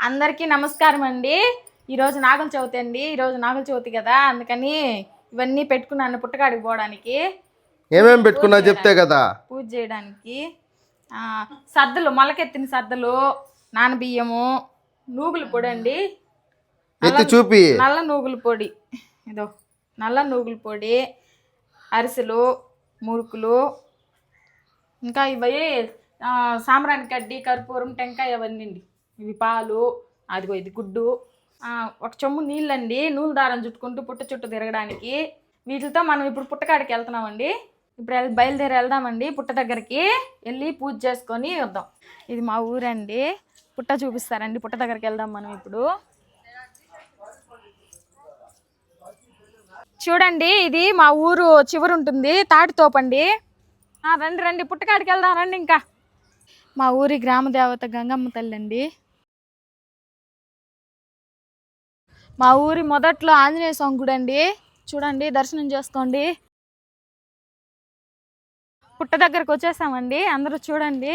అందరికీ నమస్కారం అండి. ఈరోజు నాగుల చవితి అండి. ఈరోజు నాగుల చవితి కదా అందుకని ఇవన్నీ పెట్టుకున్నాను పుట్టకాడికి పోవడానికి. ఏమేం పెట్టుకున్నా చెప్తే కదా? పూజ చేయడానికి ఆ, సద్దలు మొలకెత్తిన సద్దలు నానబియ్యము నూగుల పొడి అండి. ఎత్తి చూపి. నల్ల నూగుల పొడి. ఇదో నల్ల నూగుల పొడి అరిసెలు మురుకులు ఇంకా ఇవి ఆ, సాంబ్రాణి కడ్డి కర్పూరం టెంకాయ అవన్నీ అండి. ఇవి పాలు అదిగో ఇది గుడ్డు. ఒక చెమ్ము నీళ్ళండి నూలు దారం చుట్టుకుంటూ పుట్ట చుట్టూ తిరగడానికి. వీటితో మనం ఇప్పుడు పుట్టకాడికి వెళ్తున్నామండి. ఇప్పుడు వెళ్ళి బయలుదేరి వెళ్దామండి పుట్ట దగ్గరికి. వెళ్ళి పూజ చేసుకొని వద్దాం. ఇది మా ఊరండి. పుట్ట చూపిస్తారండి పుట్ట దగ్గరికి వెళ్దాం మనం ఇప్పుడు. చూడండి ఇది మా ఊరు చివరి ఉంటుంది తాటితోపండి రండి రండి పుట్టకాడికి వెళ్దాం రండి ఇంకా. మా ఊరి గ్రామ దేవత గంగమ్మ తల్లి అండి మా ఊరి మొదట్లో ఆంజనేయ స్వామి గుడి అండి చూడండి దర్శనం చేసుకోండి పుట్ట దగ్గరకు వచ్చేసామండి అందరూ చూడండి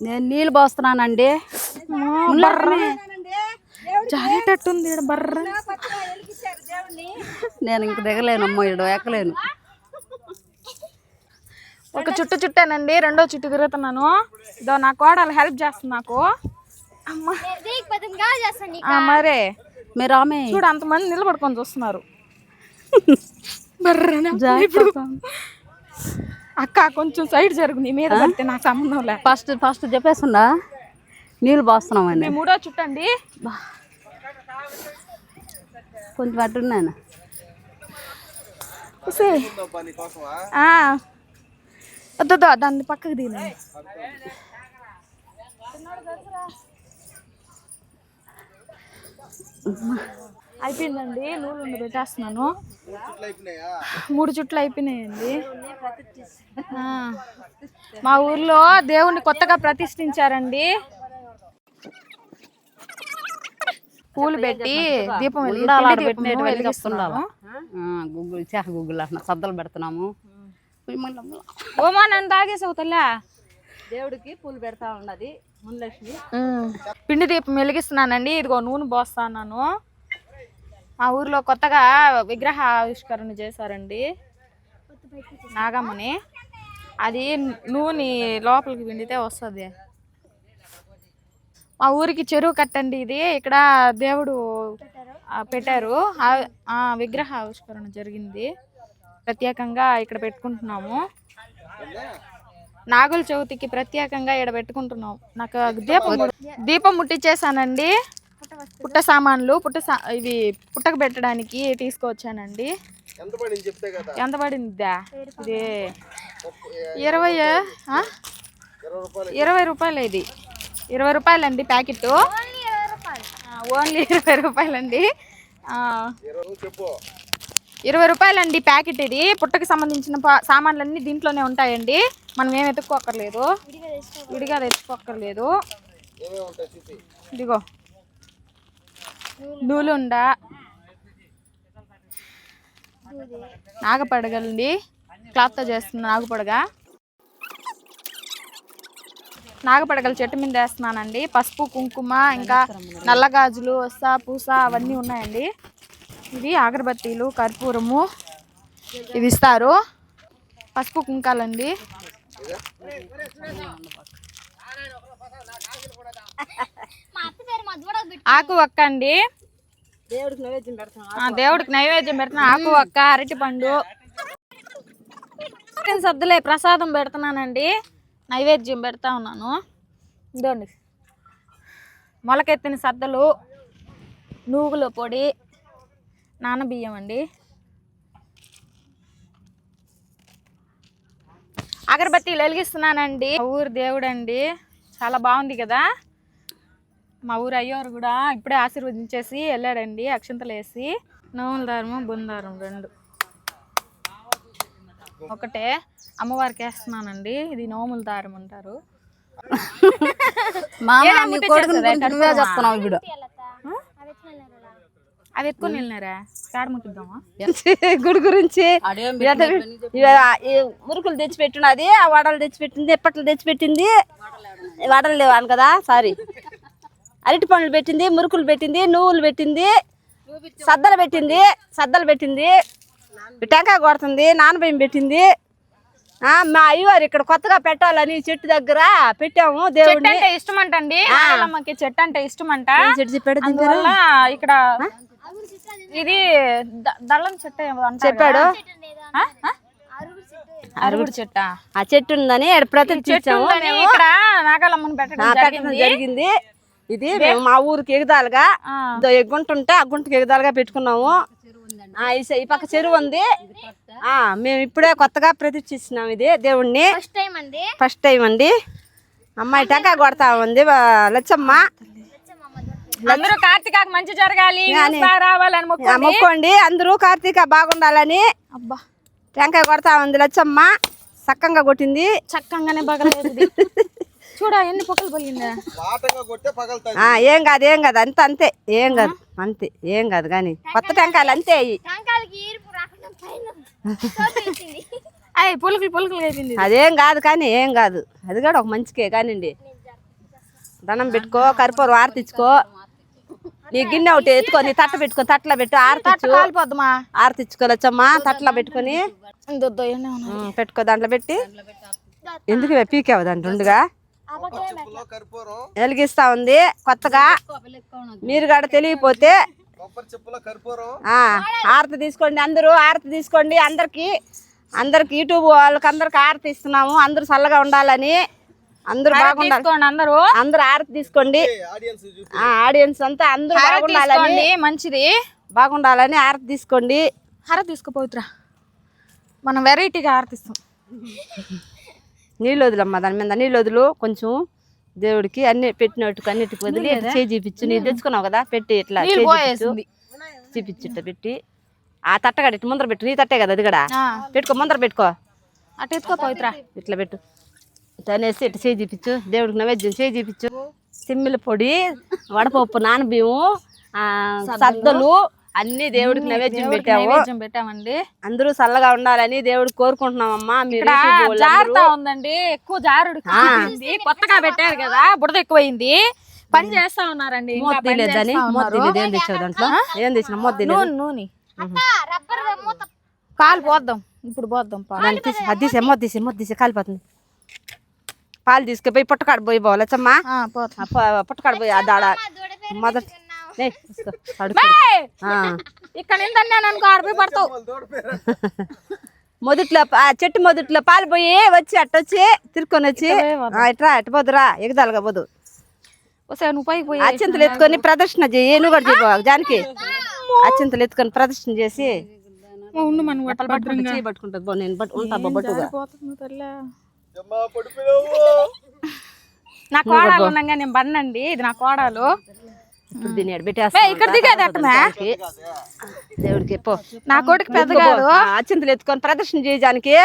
నేను నీళ్ళు పోస్తున్నానండి. జారేటట్టుంది బర్ర. నేను ఇంక దిగలేనమ్మా ఇడు ఎక్కలేను ఒక చుట్టు చుట్టానండి రెండో చుట్టు తిరుగుతున్నాను. ఇదో నా కోడలు హెల్ప్ చేస్తుంది నాకు. అమ్మా. మరే. మీరు ఆమె. చూడు అంతమంది నిలబడుకొని చూస్తున్నారు. బర్రెన? ఇప్పుడు అక్క కొంచెం సైడ్ జరుగు నీ మీద పడితే నాకు సంబంధం లే ఫస్ట్ ఫస్ట్ చెప్పేస్తుందా నీళ్ళు పోస్తున్నామండి మూడో చుట్టు అండి కొంచెం అట్టున్నాను. ఆ. వద్దు దాన్ని పక్కకు దీని అయిపోయిందండి నూనె ఉండి పెట్టేస్తున్నాను. మూడు చుట్లు అయిపోయినాయండి. ఆ. మా ఊర్లో దేవుణ్ణి కొత్తగా ప్రతిష్ఠించారండి. పూలు పెట్టి దీపం వెలిగిస్తున్నాము. గూగుల్ చేహ గూగుల్ అన్న సద్దలు పెడుతున్నాము. ఓమా నన్ను తాగేసావు తల్లా. దేవుడికి పూలు పెడతా ఉన్నది మున్లక్ష్మి. పిండి దీపం వెలిగిస్తున్నానండి ఇదిగో నూనె పోస్తున్నాను. మా ఊర్లో కొత్తగా విగ్రహ ఆవిష్కరణ చేశారండి. నాగమ్మని. అది నూనె లోపలికి పిండితే వస్తుంది. మా ఊరికి చెరువు కట్టండి ఇది. ఇక్కడ దేవుడు పెట్టారు. విగ్రహ ఆవిష్కరణ జరిగింది. ప్రత్యేకంగా ఇక్కడ పెట్టుకుంటున్నాము. నాగుల చవితికి ప్రత్యేకంగా ఇక్కడ పెట్టుకుంటున్నాం నాకు దీపం దీపం ముట్టించేసానండి పుట్ట సామాన్లు పుట్ట సా ఇవి పుట్టకు పెట్టడానికి తీసుకొచ్చానండి. ఎంత పడింది చెప్తే కదా? ఎంత పడిందా ఇది ఇరవై ఆ? ఇరవై రూపాయలు ఇది. ఇరవై రూపాయలండి ప్యాకెట్ ఓన్లీ ఇరవై రూపాయలండి. ఆ, ఇరవై రూపాయలండి ప్యాకెట్ ఇది. పుట్టకి సంబంధించిన పా- సామాన్లన్నీ దీంట్లోనే ఉంటాయండి. మనం ఏం ఎత్తుక్కోక్కర్లేదు విడిగా తెచ్చుకోక్కర్లేదు. చూపి. ఇదిగో. నూలుండ నాగపడగలండి. క్లాత్తో చేస్తున్న నాగపడగ. నాగపడగల చెట్టు మీద వేస్తున్నానండి. పసుపు కుంకుమ ఇంకా నల్లగాజులు వస పూస అవన్నీ ఉన్నాయండి. ఇది అగరబత్తీలు కర్పూరము ఇవి ఇస్తారు. పసుపు కుంకాలండి. ఆకు ఒక్క అండి దేవుడికి నైవేద్యం పెడతాం ఆ, దేవుడికి నైవేద్యం పెడుతున్నా ఆకు ఒక్క అరటి పండు. సద్దులే ప్రసాదం పెడుతున్నానండి. నైవేద్యం పెడతా ఉన్నాను. ఇదండి మొలకెత్తిన సద్దలు నూగుల పొడి నానబియ్యం అండి. అగరబత్తిలు వెలిగిస్తున్నానండి. ఊరు దేవుడు అండి చాలా బాగుంది కదా? మా ఊరు అయ్యోరు కూడా ఇప్పుడే ఆశీర్వదించేసి వెళ్ళాడండి అక్షంతలు వేసి నోముల దారము బుందారం రెండు. ఒకటే. అమ్మవారికి వేస్తున్నానండి ఇది నోముల దారం అంటారు. మామ చెప్తున్నావు ఇప్పుడు. అది ఎత్తుకొని వెళ్ళినారా? కాడ ముట్టిద్దామా? గుడి గురించి మురుకులు తెచ్చిపెట్టినది ఆ వడలు తెచ్చిపెట్టింది ఎప్పట్లు తెచ్చిపెట్టింది? వడలు లేవాను కదా? సారీ అరటి పండ్లు పెట్టింది మురుకులు పెట్టింది నువ్వులు పెట్టింది సద్దలు పెట్టింది సద్దలు పెట్టింది టెంకాయ కొడుతుంది నానబియ్యం పెట్టింది. ఆ, మా అయ్యవారు ఇక్కడ కొత్తగా పెట్టాలని చెట్టు దగ్గర పెట్టాము అంటే ఇష్టం అంటండి చెట్టు అంటే ఇష్టం అంట చెట్టు ఇక్కడ ఇది దళం చెట్టు చెప్పాడు? అరుగుడు చెట్టా. ఆ చెట్టు ఉందని పెట్టడం జరిగింది. ఇది మేము మా ఊరికి ఎగదాలుగా ఉంటే ఆ గుంటకి ఎగదాలుగా పెట్టుకున్నాము. ఆ, ఈ సై- ఈ పక్క చెరువు ఉంది. ఆ మేము ఇప్పుడే కొత్తగా ప్రతిష్ఠిస్తున్నాం ఇది దేవుణ్ణి. ఫస్ట్ టైం అండి. ఫస్ట్ టైం అండి. అమ్మాయి టెంకాయ కొడతా ఉంది. లచ్చమ్మ. అందరూ కార్తీకాకు మంచి జరగాలి రావాలని మొక్కండి. అందరూ కార్తీక బాగుండాలని అబ్బా. టెంకాయ కొడతా ఉంది లచ్చమ్మ. సక్కంగా కొట్టింది. చక్కగానే. చూడ ఎన్ని పొక్కలు ఆ, ఏం కాదు ఏం కాదు. అంత అంతే. ఏం కాదు. అంతే. ఏం కాదు కానీ కొత్త టెంకాయలు అంతే అయ్యి. పులుకులు పులుకులు అయిపోయింది అదేం కాదు కానీ ఏం కాదు. అది కూడా ఒక మంచికే కానివ్వండి. దండం పెట్టుకో కరిపూరం ఆరతిచ్చుకో. నీ గిన్నె ఒకటి ఎత్తుకో నీ తట్ట పెట్టుకో తట్టలో పెట్టు ఆరతిచ్చు. కాలిపోద్దమా? ఆరతిచ్చుకోవచ్చమ్మా తట్టలో పెట్టుకొని. పెట్టుకో దాంట్లో పెట్టి. ఎందుకు పీకావు దాని రెండుగా చెప్పులో కర్పూరం. వెలిగిస్తా ఉంది కొత్తగా. మీరు కూడా తెలియపోతే కొబ్బరి చెప్పులో కర్పూరం. ఆ, ఆరతి తీసుకోండి అందరూ ఆరతి తీసుకోండి అందరికి. అందరికి యూట్యూబ్ వాళ్ళకి అందరికి ఆరతి ఇస్తున్నాము అందరూ చల్లగా ఉండాలని. అందరూ బాగుండాలి. తీసుకోండి అందరూ. అందరూ ఆరతి తీసుకోండి. ఆడియన్స్ చూపి ఆ ఆడియన్స్ అంతా అందరూ బాగుండాలని మంచిది. బాగుండాలని ఆరతి తీసుకోండి. హార తీసుకోపోతురా. మనం వెరైటీగా ఆరతిస్తాం. నీళ్ళు వదిలమ్మ దాని మీద నీళ్ళు వదులు. కొంచెం దేవుడికి అన్ని పెట్టినట్టు అన్నిటికి వదిలి చేయి చూపించు. నీకు తెచ్చుకున్నావు కదా పెట్టి ఇట్లా నీళ్ళు చేయి పోయేసింది చూపించు. ఇట్లా పెట్టి. ఆ తట్టగడ ఇట్లా ముందర పెట్టు నీ తట్టే కదా అది కూడా. ఆ, పెట్టుకో ముందర పెట్టుకో. అటు ఎత్తుకో పవిత్ర. ఇట్లా పెట్టు. అనేసి ఇట్లా చేయి చూపించు. దేవుడికి నైవేద్యం చేయి చూపించు. సిమ్మిల పొడి వడపప్పు నానబియ్యం ఆ, సద్దలు అన్ని దేవుడికి నైవేద్యం పెట్టాము. నైవేద్యం పెట్టామండి. అందరూ చల్లగా ఉండాలని దేవుడు కోరుకుంటున్నామమ్మా. జారుతా ఉందండి. ఎక్కువ జారుడు. కొత్తగా పెట్టారు కదా బుడద ఎక్కువైంది. పని చేస్తా ఉన్నారండి ఇంకా మూత పని తీయలేదని చేస్తా మూత ఉన్నారు. తీయలేదు ఏం తెచ్చావు దాంట్లో? ఏం తెచ్చిన మూత తీయలేదు నూనె నూనె. అత్త రబ్బర్ మూత కాలు పోద్దాం. ఇప్పుడు పోద్దాం తీసి అది తీసే మూత తీసి మూత తీసి కాలిపోతుంది. పాలు తీసుకుపోయి పుట్టకాడ పోయి పోవాలచ్చమ్మా ఆ, దాడ. మొదట. ఇక్కడ అనుకో అరవై పడతావు. మొదట్లో చెట్టు మొదట్లో పాలు పోయి వచ్చి అట్టొచ్చి తిరుక్కొని వచ్చి ఇట్రా అటు పోదురా ఎగదాలుగా పోదు. అత్యంతలు ఎత్తుకొని ప్రదర్శన చేయి నువ్వు కూడా చెప్పు జానికి. అత్యంతలు ఎత్తుకొని ప్రదర్శన చేసి పట్టుకుంటుంది నేను పట్టు ఉంటా బట్టుగా. నా కోడాలు ఉండగా నేను బండండి ఇది నా కోడాలు. ఇప్పుడు దీన్ని ఇక్కడ దిగేది. దేవుడికి పో. నా కొడుకు పెద్ద కాదు అత్యంతలు ఎత్తుకొని ప్రదర్శన చేయి జానికి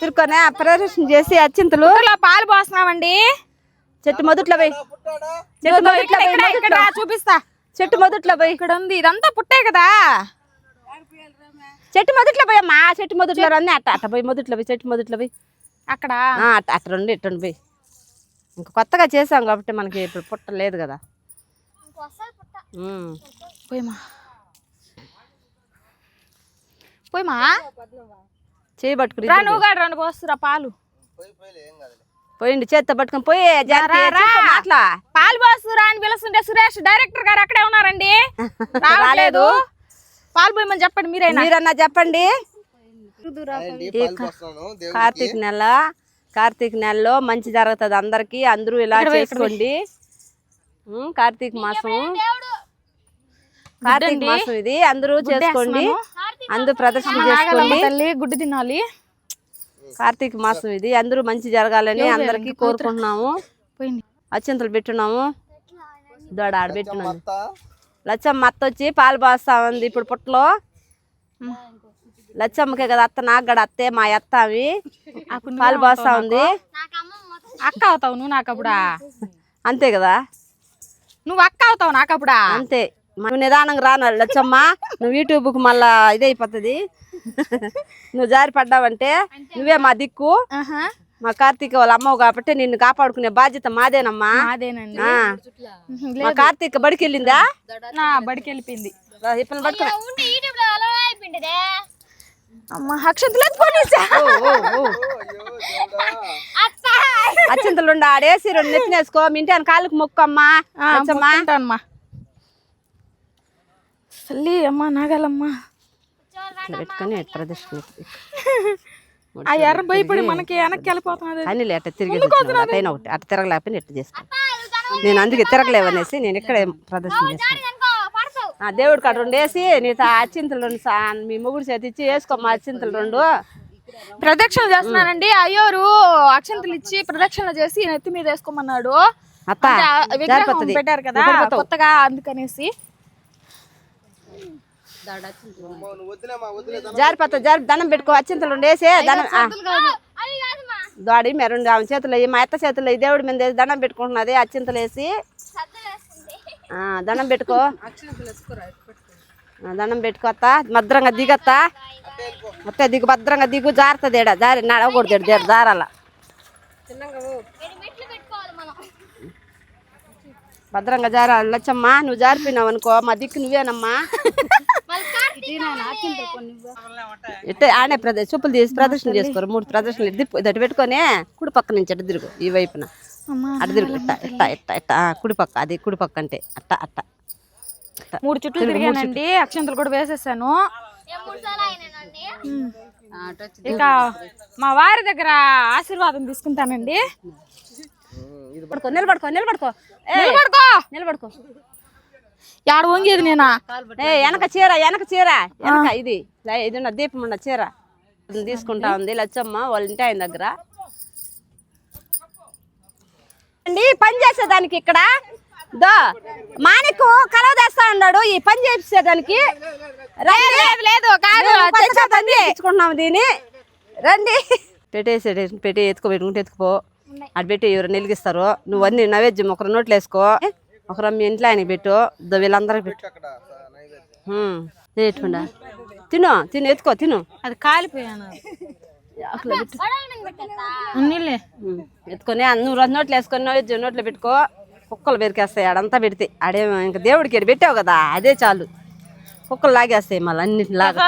తిరుక్కొని ఆ ప్రదర్శన చేసి ఊర్లో పాలు పోస్తున్నామండి. చెట్టు మొదట్లో పోయి. చెట్టు మొదట్లో ఇక్కడ చూపిస్తా. చెట్టు మొదట్లో పోయి. ఇక్కడ ఉంది ఇదంతా పుట్టే కదా. చెట్టు మొదట్లో పోయి అమ్మా చెట్టు మొదట్లో రండి అట్ట అట్ట పోయి మొదట్లో పోయి చెట్టు మొదట్లో పోయి. అక్కడ? అట్ట రెండు ఇట్టండి పోయి ఇంకా కొత్తగా చేసాం కాబట్టి మనకి ఇప్పుడు పుట్ట లేదు కదా. పోయమా. పోయమా? చేయి పట్టుకుని నువ్వు రెండు పోస్తురా పాలు. పోయిండి చేత్తో పట్టుకొని పోయి మాట్లా. పాలు పోస్తురా అని పిలుస్తుంటే సురేష్ డైరెక్టర్ గారు అక్కడే ఉన్నారండి. రాలేదు. పాలు పోయమని చెప్పండి మీరైనా. మీరన్నా చెప్పండి అండి పాలు పోస్తున్నాను దేవుడికి కార్తీక నెల కార్తీక నెలలో మంచి జరుగుతుంది అందరికి. అందరూ ఇలా చేసుకోండి. కార్తీక మాసం. కార్తీక మాసం ఇది. అందరూ చేసుకోండి. అందరూ ప్రదర్శన చేసుకోండి. తల్లి గుడ్డు తినాలి. కార్తీక మాసం ఇది. అందరూ మంచి జరగాలని అందరికీ కోరుకుంటున్నాము. పోయింది. అత్యంతలు పెట్టున్నాము. దోడ ఆడ పెట్టున్నాము లచ్చమ్మ అత్త వచ్చి పాలు పోస్తా ఉంది ఇప్పుడు పుట్టలో. లచ్చమ్మకే కదా అత్త నాకు కూడా అత్తే మా అత్త అవి. పాలు పోస్తా ఉంది. అక్క అవుతావు నువ్వు నాకు అప్పుడా? అంతే కదా? నువ్వు అక్క అవుతావు నాకు అప్పుడా? అంతే. నువ్వు నిదానంగా రాను లచ్చమ్మ నువ్వు యూట్యూబ్కి మళ్ళా ఇదే అయిపోతుంది. నువ్వు జారి పడ్డావంటే నువ్వే మా దిక్కు. మా కార్తీక వాళ్ళ అమ్మవు కాబట్టి నిన్ను కాపాడుకునే బాధ్యత మాదేనమ్మా. మా కార్తీక బడికి వెళ్ళిందా నా బడికి వెళ్ళిపోయింది రా, ఈ పిల్లని పట్టుకో. అమ్మ అక్షంతలు ఎత్తుకోనేసా ఓ, ఓ, ఓ. అత్త అచ్చింతలు ఉండ ఆడేసి రెండు నెత్తినేసుకో మీ ఇంటి కాళ్ళకి మొక్కు అమ్మా తల్లి అమ్మ నాగాలమ్మ. ఇట్లా పెట్టుకొని ప్రదర్శన ఆ ఎర్ర భయపడి మనకి వెనక్కి వెళ్ళిపోతున్నది. అని అట్ట తిరిగి అటైనా ఒకటి అట్ట తిరగలేకపోయినా ఇట్లా చేసుకో. నేను అందుకే తిరగలేవనేసి నేను ఇక్కడే ప్రదర్శన చేస్తాను దేవుడి కాడ రెండు వేసి నీతో అచ్చింతలు రెండు మీ మొగుడు చేతి ఇచ్చి వేసుకో మా అచ్చింతలు రెండు. ప్రదక్షిణ చేస్తున్నానండి అయ్యోరు అక్షంతలు ఇచ్చి ప్రదక్షిణ చేసి నెత్తి మీద వేసుకోమన్నాడు. విగ్రహం పెట్టారు కదా. కొత్తగా అందుకనేసి. జారిపోతా జారి దండం పెట్టుకో అచ్చింతలు రెండు వేసి దండం దాడి మెరుండి ఆమె చేతులు మా అత్త చేతులు దేవుడి మీద దండం పెట్టుకుంటున్నది అచ్చింతలు వేసి దండం పెట్టుకో. దండం పెట్టుకొత్త భద్రంగా దిగత్తా అత్తే. దిగు భద్రంగా దిగు. జారుతుంది ఏడ జారి నడవకూడదు ఈడ, జారాల. భద్రంగా జారాలి లచ్చమ్మ నువ్వు జారిపోయినావు అనుకో మా దిక్కు నువ్వేనమ్మా. ఇట్టే ఆడే ప్రదర్శన చూపులు తీసి ప్రదర్శన చేసుకోరు మూడు ప్రదర్శనలు దిప్పు ఇదటి పెట్టుకొని కుడి పక్క నుంచి అటు తిరుగు ఈ వైపున. అటు తిరుగు. ఇట్ట ఇట్ట ఇట్ట ఇట్ట. ఆ, కుడి పక్క అది కుడి పక్క అంటే. అట్ట అట్ట. మూడు చుట్లు తిరిగానండి. అక్షంతలు కూడా వేసేసాను. ఇక మా వారి దగ్గర ఆశీర్వాదం తీసుకుంటానండి. పడుకో. నిలబడుకో నిలబడుకో. నిలబడుకో! నిలబడుకో. యాడ వంగేది నేనా? ఏ వెనక చీర వెనక చీర. వెనక ఇది. ఇది ఉన్న దీపం ఉన్న చీర. ఇది తీసుకుంటా ఉంది లచ్చమ్మ వాళ్ళ ఇంటి ఆయన దగ్గర. అండి పని చేసేదానికి ఇక్కడ. దో మానికు కలవ తెస్తా ఉన్నాడు ఈ పని చేసేదానికి. రండి. లేదు కాదు చేయించుకుంటున్నాము దీన్ని. రండి. పెట్టేసి పెట్టి ఎత్తుకో పెట్టుకుంటే ఎత్తుకుపో. అటు పెట్టి ఎవరు నిలిగిస్తారు. నువ్వు అన్ని నైవేద్యం ఒకరు నోట్లు వేసుకో. ఒకరు మీ ఇంట్లో ఆయనకి పెట్టు. దో వీళ్ళందరికి పెట్టు. చేయకుండా తిను తిను ఎత్తుకో తిను. అది కాలిపోయాను. పెట్టు. ఉమ్, ఎత్తుకొని నువ్వు రెండు నోట్లు వేసుకొని నైవేద్యం నోట్లో పెట్టుకో కుక్కలు పెరికేస్తాయి ఆడంతా పెడితే. ఆడేమో ఇంకా దేవుడికి పెట్టావు కదా అదే చాలు. కుక్కలు లాగేస్తాయి మళ్ళీ అన్నింటిని లాగా.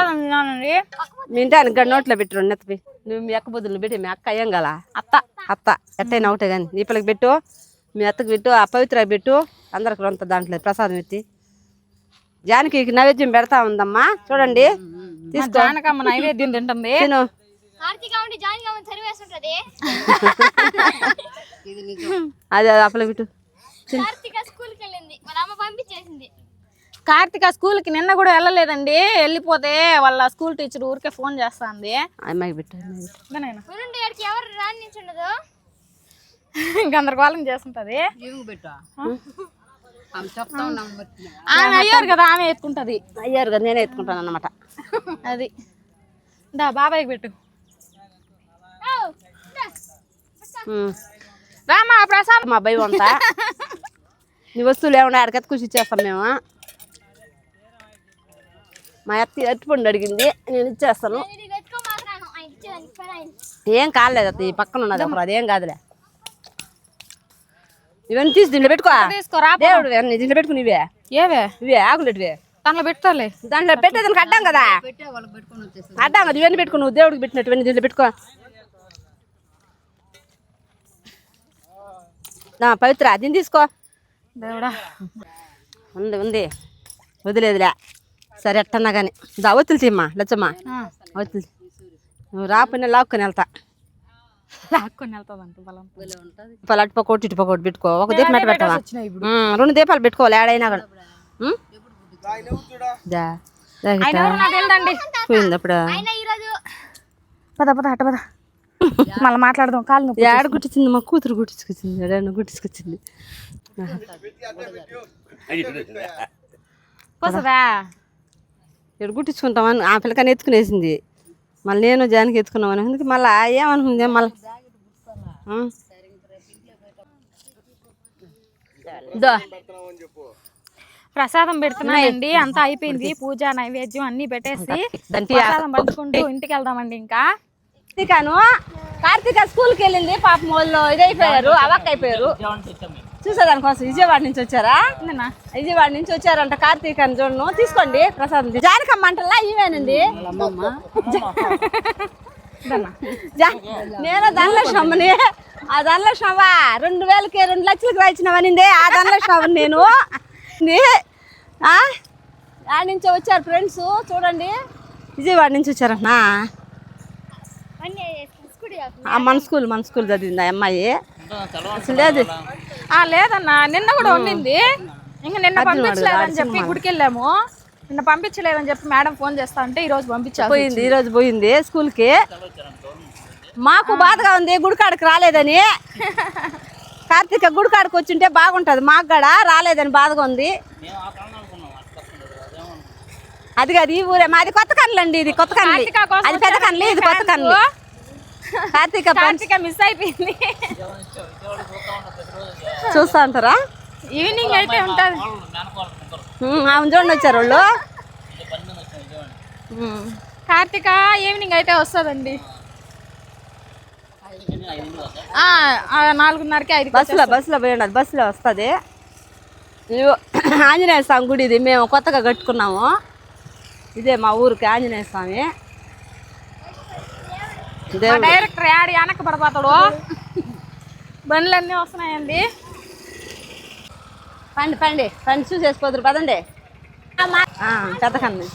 మీ ఇంటి ఆయన గడి నోట్లో పెట్టు రెండు నెత్తపి. నువ్వు మీ అక్క బుద్ధులు పెట్టి మీ అక్క అయ్యం గల అత్త. అత్త. ఎట్టయినా ఒకటే కానీ. నీ పిల్లకి పెట్టు మీ అత్తకి పెట్టు ఆ పవిత్ర పెట్టు అందరికి రొంత దాంట్లో ప్రసాదం ఎత్తి. జానకి నైవేద్యం పెడతా ఉందమ్మా చూడండి. తీసుకో. జానకమ్మ నైవేద్యం తింటుంది. కార్తీక అది అది కార్తీక స్కూల్కి వెళ్ళింది. వాళ్ళ అమ్మ పంపించేసింది. కార్తిక స్కూల్కి నిన్న కూడా వెళ్ళలేదండి. వెళ్ళిపోతే వాళ్ళ స్కూల్ టీచర్ ఊరికే ఫోన్ చేస్తాంది. ఎవరు రాని నుంచి ఉండదు గందరగోళం చేస్తుంటది. ఆమె అయ్యారు కదా ఆమె ఎత్తుకుంటది. అయ్యారు కదా నేనే ఎత్తుకుంటాను అనమాట అది. దా బాబాయ్కి పెట్టు. రామా ప్రసాద్. మా భయం అంతా నీ వస్తువులు ఏమన్నా ఆడికి ఎత్తుకొచ్చి ఇచ్చేస్తాం మేము. మా అత్త ఎట్టుపండు అడిగింది నేను ఇచ్చేస్తాను. ఏం కాలేదు అత్త ఈ పక్కన ఉన్నది అదేం కాదులే. ఇవన్నీ తీసి దీంట్లో పెట్టుకో. తీసుకోరా దేవుడు దీంట్లో పెట్టుకుని ఇవే ఏవే? ఇవే ఆకులు ఇవే దాంట్లో పెడతాలే దాంట్లో పెట్టేదానికి అడ్డాం కదా. అడ్డాం కదా ఇవన్నీ పెట్టుకో నువ్వు దేవుడికి పెట్టినట్టు ఇవన్నీ దీంట్లో పెట్టుకో. పవిత్ర దీన్ని తీసుకో. దేవుడా. ఉంది ఉంది. వదిలేదులే. సరే ఎట్టన్నా కానీ దా ఒత్తులు తీమ్మా లచ్చమ్మా. ఒత్తులు నువ్వు రాకపోయినా లాక్కొని వెళ్తా. లాక్కొని వెళ్తాదంట పక్క పెట్టుకో. ఒక దీపం ఎట్ట పెట్టవా రెండు దీపాలు పెట్టుకోవాలి ఏడైనా కూడా. పోయింది అప్పుడు? పద పద అట్ట పద. మళ్ళీ మాట్లాడదాం కాలు ఏడ గుట్టించింది? మా కూతురు గుట్టించుకొచ్చింది ఏడన్నా గుట్టించుకొచ్చింది. పోసదా ఇక్కడ గుట్టించుకుంటామని ఆ పిల్లకని ఎత్తుకునేసింది. మళ్ళీ నేను జానికి ఎత్తుకున్నామని. అందుకే మళ్ళీ ఏమనుకుంది? మళ్ళీ ప్రసాదం పెడుతున్నానండి. అంతా అయిపోయింది. పూజ నైవేద్యం అన్ని పెట్టేసి ప్రసాదం పంచుకుంటూ ఇంటికి వెళ్దామండి ఇంకా. కార్తీకాను. కార్తీక స్కూల్కి వెళ్ళింది పాపం వాళ్ళు ఇదైపోయారు అవక్ అయిపోయారు చూసేదానికోసం విజయవాడ నుంచి వచ్చారా? విజయవాడ నుంచి వచ్చారంట కార్తీక్ అని చూడను. తీసుకోండి ప్రసాదం జానకమ్మ అంటలా ఇవేనండి నేను ధనలక్ష్మమ్మని ఆ ధనలక్ష్మవ్వ రెండు వేలకి రెండు లక్షలకి రాయించినవనింది ఆ ధనలక్ష్మవ్వని నేను. ఆ? నుంచి వచ్చారు ఫ్రెండ్స్ చూడండి. విజయవాడ నుంచి వచ్చారన్నా మన స్కూల్ మన స్కూల్ చదివింది ఆ అమ్మాయి. అసలు లేదు ఆ లేదన్నా నిన్న కూడా ఉండింది ఇంకా నిన్న పంపించలేదని చెప్పి గుడికి వెళ్ళాము నిన్న పంపించలేదని చెప్పి మేడం ఫోన్ చేస్తా అంటే ఈ రోజు పంపించారు పోయింది ఈ రోజు పోయింది స్కూల్కి. మాకు బాధగా ఉంది గుడికాడకి రాలేదని. కార్తీక గుడికాడకి వచ్చింటే బాగుంటుంది మాకు కూడా రాలేదని బాధగా ఉంది. అది కాదు ఈ ఊరే. మాది కొత్త కన్నులు అండి ఇది కొత్త కోసం అది పెద్ద కన్నులు ఇది కొత్త కన్నులు. కార్తీక కార్తీక మిస్ అయిపోయింది. చూస్తా ఉంటారా? ఈవినింగ్ అయితే ఉంటది. ఆమె చూడండి వచ్చారు వాళ్ళు. కార్తీక ఈవినింగ్ అయితే వస్తుందండి. నాలుగున్నరకి ఐదు బస్సులో బస్సులో పోయి ఉండదు బస్సులో వస్తుంది. ఆంజనేయ స్వామి గుడి ఇది మేము కొత్తగా కట్టుకున్నాము. ఇదే మా ఊరికి ఆంజనేయ స్వామి. డైరెక్టర్ యాడ్ వెనక్కి పడిపోతాడు బండ్లన్నీ వస్తున్నాయండి. పండి పండి పండి చూసేసిపోతురు పదండి. ఆ, పెద్ద కన్ను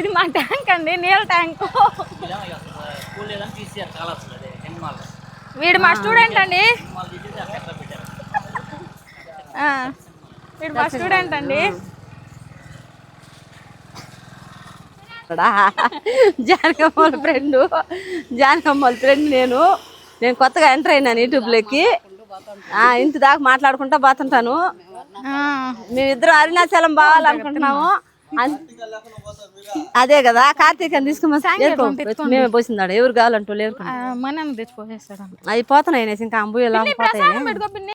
ఇది మా ట్యాంక్ అండి నీళ్ళ ట్యాంక్. వీడు మా స్టూడెంట్ అండి. వీడు మా స్టూడెంట్ అండి. ఇక్కడ జానకమ్మ వాళ్ళ ఫ్రెండ్. జానకమ్మ వాళ్ళ ఫ్రెండ్ నేను. నేను కొత్తగా ఎంటర్ అయినాను యూట్యూబ్లోకి. ఆ, ఇంటి దాకా మాట్లాడుకుంటా పోతుంటాను. మేమిద్దరం అరుణాచలం పోవాలనుకుంటున్నాము. అన్- అదే కదా కార్తీక్ తీసుకుని మేమే పోసిందాడు ఎవరు కావాలంటూ లేరు అవి పోతున్నాయి ఇంకా అంబు ఎలా పోతాయి.